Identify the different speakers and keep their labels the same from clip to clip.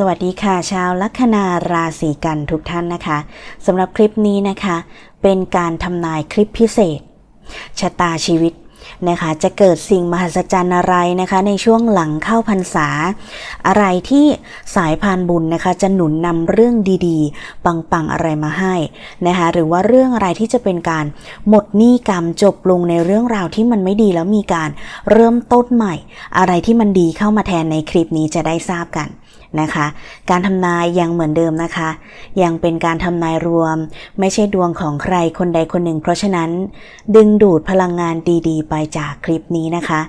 Speaker 1: สวัสดีค่ะ ชาวลัคนาราศีกันทุกท่านนะคะสำหรับคลิปนี้นะคะ เป็นการทำนายคลิปพิเศษ ชะตาชีวิตนะคะ จะเกิดสิ่งมหัศจรรย์อะไรนะคะ ในช่วงหลังเข้าพรรษา อะไรที่สายพานบุญนะคะ จะหนุนนำเรื่องดีๆ ปังๆอะไรมาให้นะคะ หรือว่าเรื่องอะไรที่จะเป็นการหมดหนี้กรรมจบลงในเรื่องราวที่มันไม่ดีแล้วมีการเริ่มต้นใหม่ อะไรที่มันดีเข้ามาแทนในคลิปนี้จะได้ทราบกันนะคะ การทำนายยังเหมือนเดิมนะคะ ยังเป็นการทำนายรวม ไม่ใช่ดวงของใครคนใดคนหนึ่ง เพราะฉะนั้น ดึงดูดพลังงานดีๆ ไปจากคลิปนี้นะคะ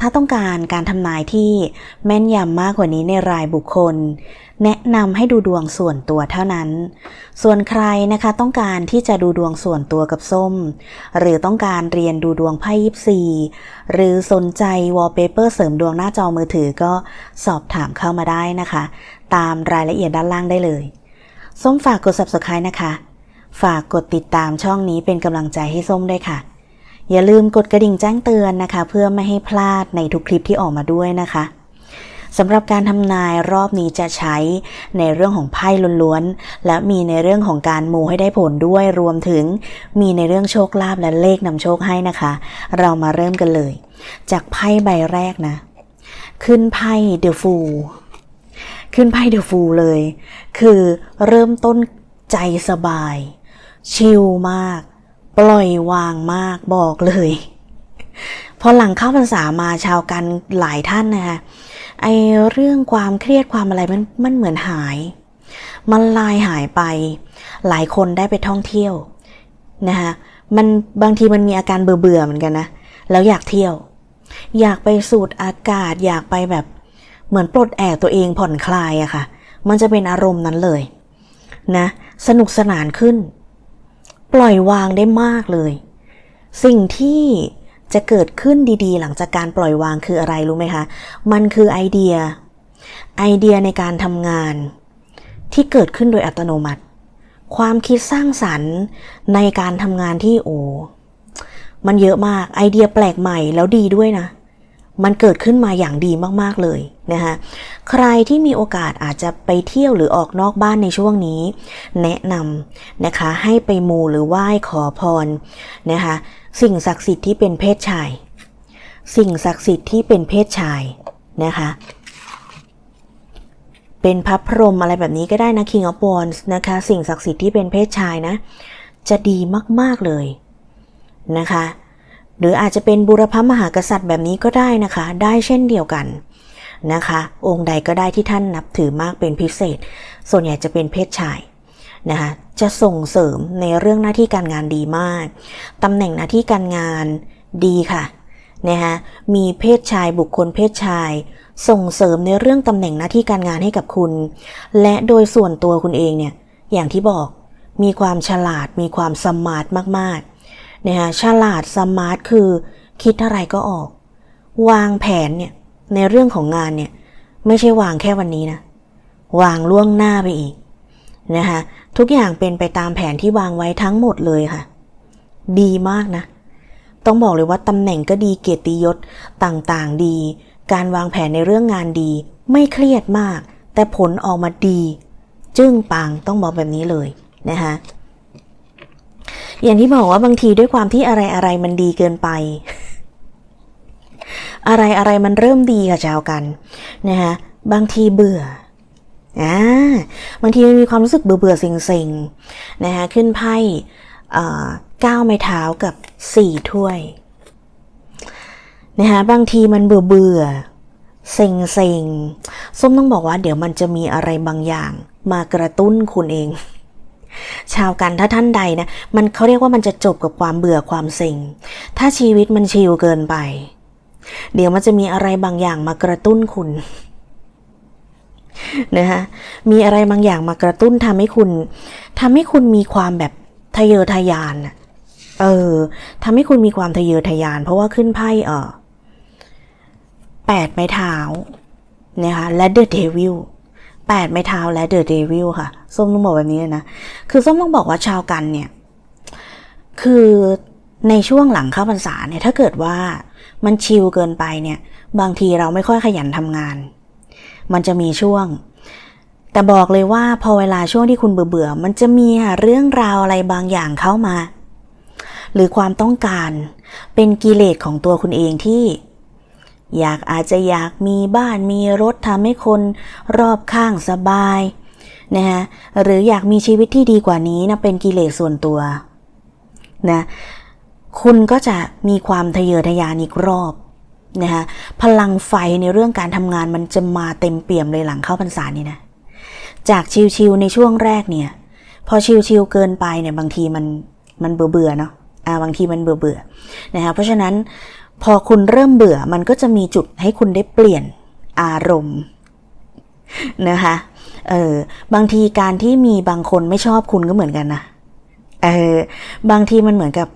Speaker 1: ถ้าต้องการการทำนายที่แม่นยำมากกว่านี้ในรายบุคคล แนะนำให้ดูดวงส่วนตัวเท่านั้น ส่วนใครนะคะต้องการที่จะดูดวงส่วนตัวกับส้ม หรือต้องการเรียนดูดวงไพ่ยิปซีหรือสนใจวอลเปเปอร์เสริมดวงหน้าจอมือถือก็สอบถามเข้ามาได้นะคะ ตามรายละเอียดด้านล่างได้เลย ส้มฝากกด subscribe นะคะ ฝากกดติดตามช่องนี้เป็นกำลังใจให้ส้มด้วยค่ะ อย่าลืมกดกระดิ่งแจ้งเตือนนะคะ เพื่อไม่ให้พลาดในทุกคลิปที่ออกมาด้วยนะคะสำหรับการทำนายรอบนี้จะใช้ในเรื่องของไพ่ล้วนๆ และมีในเรื่องของการมูให้ได้ผลด้วยรวมถึงมีในเรื่องโชคลาภและเลขนำโชคให้นะคะ เรามาเริ่มกันเลย จากไพ่ใบแรกนะ ขึ้นไพ่เดอะฟูขึ้นไพ่เดอะฟูเลย คือเริ่มต้นใจสบาย ชิลมาก ปล่อยวางมากบอกเลย พอหลังเข้าพรรษามาชาวกันหลายท่านนะคะไอเรื่องความเครียดความอะไรมันมันเหมือนหาย มันลายหายไป หลายคนได้ไปท่องเที่ยวนะคะมันบางทีมันมีอาการเบื่อเบื่อเหมือนกันนะแล้วอยากเที่ยว อยากไปสูดอากาศ อยากไปแบบเหมือนปลดแอกตัวเองผ่อนคลายอะค่ะ มันจะเป็นอารมณ์นั้นเลยนะ สนุกสนานขึ้น ปล่อยวางได้มากเลย สิ่งที่จะเกิดขึ้นดีๆ หลังจากการปล่อยวางคืออะไรรู้ไหมคะ มันคือไอเดีย ไอเดียในการทำงาน ที่เกิดขึ้นโดยอัตโนมัติ ความคิดสร้างสรรค์ในการทำงานที่โอ้มันเยอะมากไอเดียแปลกใหม่แล้วดีด้วยนะ มันเกิดขึ้นมาอย่างดีมากๆเลยนะคะใครที่มีโอกาสอาจจะไปเที่ยวหรือออกนอกบ้านในช่วงนี้ แนะนำนะคะให้ไปมูหรือไหว้ขอพรนะคะสิ่งศักดิ์สิทธิ์ที่เป็นเพศชาย สิ่งศักดิ์สิทธิ์ที่เป็นเพศชายนะคะเป็นพระพรหมอะไรแบบนี้ก็ได้นะ King of Wands นะคะ สิ่งศักดิ์สิทธิ์ที่เป็นเพศชายนะ จะดีมาก ๆ เลยนะคะ หรืออาจจะเป็นบุรพมหากษัตริย์แบบนี้ก็ได้นะคะ ได้เช่นเดียวกันนะคะ องค์ใดก็ได้ที่ท่านนับถือมากเป็นพิเศษ ส่วนใหญ่จะเป็นเพศชายนะคะจะส่งเสริมในเรื่องหน้าที่การงานดีมากตำแหน่งหน้าที่การงานดีค่ะนะคะมีเพศชายบุคคลเพศชาย ส่งเสริมในเรื่องตำแหน่งหน้าที่การงานให้กับคุณ และโดยส่วนตัวคุณเองเนี่ยอย่างที่บอกมีความฉลาดมีความสมาร์ทมากๆ นะคะฉลาดสมาร์ทคือคิดอะไรก็ออก วางแผนเนี่ยในเรื่องของงานเนี่ยไม่ใช่วางแค่วันนี้นะ วางล่วงหน้าไปอีกนะคะทุกอย่างเป็นไปตามแผนที่วางไว้ทั้งหมดเลยค่ะ ดีมากนะ ต้องบอกเลยว่าตำแหน่งก็ดีเกียรติยศต่างๆดี การวางแผนในเรื่องงานดี ไม่เครียดมาก แต่ผลออกมาดี จึ้งปังต้องบอกแบบนี้เลยนะคะ อย่างที่บอกว่าบางทีด้วยความที่อะไรอะไรมันดีเกินไป อะไรอะไรมันเริ่มดีค่ะชาวกันนะคะบางทีเบื่ออ่าบางทีมันมีความรู้สึกเบื่อเบื่อเซ็งเซ็งนะคะขึ้นไพ่ก้าวไม้เท้ากับสี่ถ้วยนะคะบางทีมันเบื่อเบื่อเซ็งเซ็งส้มต้องบอกว่าเดี๋ยวมันจะมีอะไรบางอย่างมากระตุ้นคุณเอง ชาวกันถ้าท่านใดนะมันเขาเรียกว่ามันจะจบกับความเบื่อความเซ็งถ้าชีวิตมันชิลเกินไป เดี๋ยวมันจะมีอะไรบางอย่างมากระตุ้นคุณนะคะมีอะไรบางอย่างมากระตุ้นทำให้คุณทำให้คุณมีความแบบทะเยอทะยานเออทำให้คุณมีความทะเยอทะยาน เพราะว่าขึ้นไพ่เออแปดไม้เท้านะคะและเดอะเดวิล แปดไม้เท้าและเดอะเดวิลค่ะ ส้มต้องบอกแบบนี้เลยนะ คือส้มต้องบอกว่าชาวกันเนี่ย คือในช่วงหลังเข้าพรรษาเนี่ย ถ้าเกิดว่ามันชิลเกินไปเนี่ย บางทีเราไม่ค่อยขยันทำงาน มันจะมีช่วง แต่บอกเลยว่าพอเวลาช่วงที่คุณเบื่อๆมันจะมีเรื่องราวอะไรบางอย่างเข้ามา หรือความต้องการเป็นกิเลสของตัวคุณเองที่ อยากอาจจะอยากมีบ้านมีรถทำให้คนรอบข้างสบายนะฮะหรืออยากมีชีวิตที่ดีกว่านี้นะเป็นกิเลสส่วนตัวนะคุณก็จะมีความทะเยอทะยานอีกรอบนะคะพลังไฟในเรื่องการทำงานมันจะมาเต็มเปี่ยมเลยหลังเข้าพรรษานี่นะจากชิวๆในช่วงแรกเนี่ย พอชิวๆเกินไปเนี่ยบางทีมันมันเบื่อเบื่อเนาะอ่าบางทีมันเบื่อเบื่อนะคะเพราะฉะนั้น พอคุณเริ่มเบื่อมันก็จะมีจุดให้คุณได้เปลี่ยนอารมณ์นะคะเออบางทีการที่มีบางคนไม่ชอบคุณก็เหมือนกันนะเออบางทีมันเหมือนกับ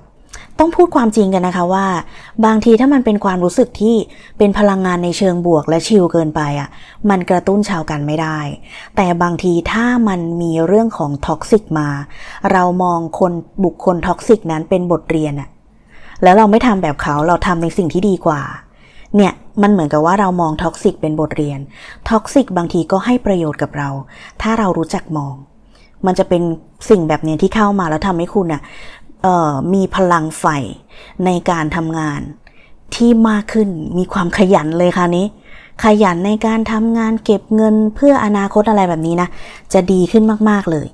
Speaker 1: ต้องพูดความจริงกันนะคะว่า บางทีถ้ามันเป็นความรู้สึกที่เป็นพลังงานในเชิงบวกและชิลเกินไปอะ มันกระตุ้นชาวกันไม่ได้ แต่บางทีถ้ามันมีเรื่องของท็อกซิกมา เรามองคนบุคคลท็อกซิกนั้นเป็นบทเรียนอะ แล้วเราไม่ทำแบบเขาเราทำในสิ่งที่ดีกว่า เนี่ยมันเหมือนกับว่าเรามองท็อกซิกเป็นบทเรียนท็อกซิกบางทีก็ให้ประโยชน์กับเรา ถ้าเรารู้จักมอง มันจะเป็นสิ่งแบบเนี้ยที่เข้ามาแล้วทำให้คุณอะเอ่อมีพลังไฟในการทำงานที่มากขึ้นมีความขยันเลยค่ะนี้ ขยันในการทำงานเก็บเงินเพื่ออนาคตอะไรแบบนี้นะ จะดีขึ้นมาก ๆ เลย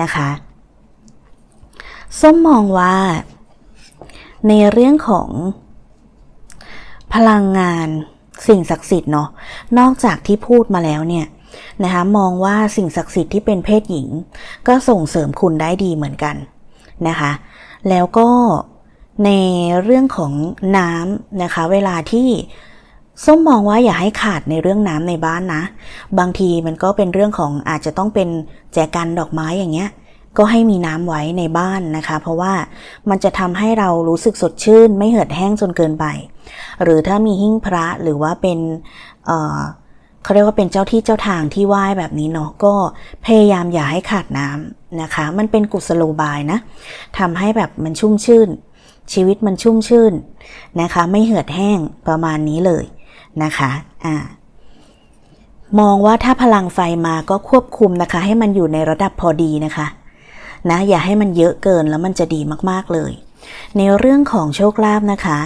Speaker 1: นะคะ ส้มมองว่า ในเรื่องของพลังงานสิ่งศักดิ์สิทธิ์เนาะนอกจากที่พูดมาแล้วเนี่ยนะคะมองว่าสิ่งศักดิ์สิทธิ์ที่เป็นเพศหญิง ก็ส่งเสริมคุณได้ดีเหมือนกันนะคะแล้วก็ในเรื่องของน้ำนะคะ เวลาที่ส้มมองว่าอย่าให้ขาดในเรื่องน้ำในบ้านนะ บางทีมันก็เป็นเรื่องของอาจจะต้องเป็นแจกันดอกไม้อย่างเงี้ย ก็ให้มีน้ำไว้ในบ้านนะคะ เพราะว่ามันจะทำให้เรารู้สึกสดชื่น ไม่เหือดแห้งจนเกินไป หรือถ้ามีหิ้งพระหรือว่าเป็นเอ่อเขาเรียกว่าเป็นเจ้าที่เจ้าทางที่ไหว้แบบนี้เนาะก็พยายามอย่าให้ขาดน้ำนะคะ มันเป็นกุศโลบายนะทำให้แบบมันชุ่มชื่น ชีวิตมันชุ่มชื่นนะคะ ไม่เหือดแห้งประมาณนี้เลยนะคะอ่ามองว่าถ้าพลังไฟมาก็ควบคุมนะคะ ให้มันอยู่ในระดับพอดีนะคะ นะอย่าให้มันเยอะเกินแล้วมันจะดีมากๆเลย ในเรื่องของโชคลาภนะคะ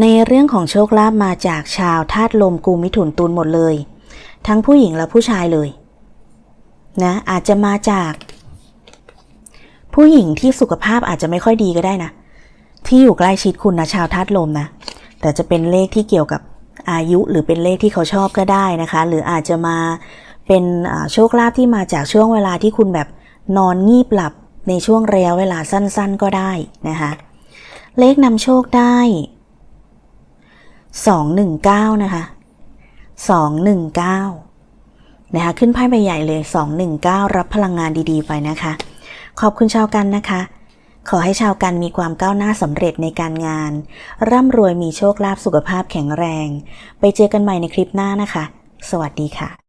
Speaker 1: ในเรื่องของโชคลาภมาจากชาวธาตุลมกูมิถุนตุลหมดเลย ทั้งผู้หญิงและผู้ชายเลยนะอาจจะมาจาก ผู้หญิงที่สุขภาพอาจจะไม่ค่อยดีก็ได้นะ ที่อยู่ใกล้ชิดคุณนะชาวธาตุลมนะ แต่จะเป็นเลขที่เกี่ยวกับอายุหรือเป็นเลขที่เขาชอบก็ได้นะคะ หรืออาจจะมา เป็นโชคลาภที่มาจากช่วงเวลาที่คุณแบบนอนงีบหลับในช่วงระยะเวลาสั้นๆก็ได้นะคะเลขนำโชคได้ 219 นะคะ 219 นะคะ ขึ้นไพ่ใบใหญ่เลย 219 รับพลังงานดีๆไปนะคะ ขอบคุณชาวกันนะคะ ขอให้ชาวกันมีความก้าวหน้าสำเร็จในการงาน ร่ำรวยมีโชคลาภสุขภาพแข็งแรง ไปเจอกันใหม่ในคลิปหน้านะคะ สวัสดีค่ะ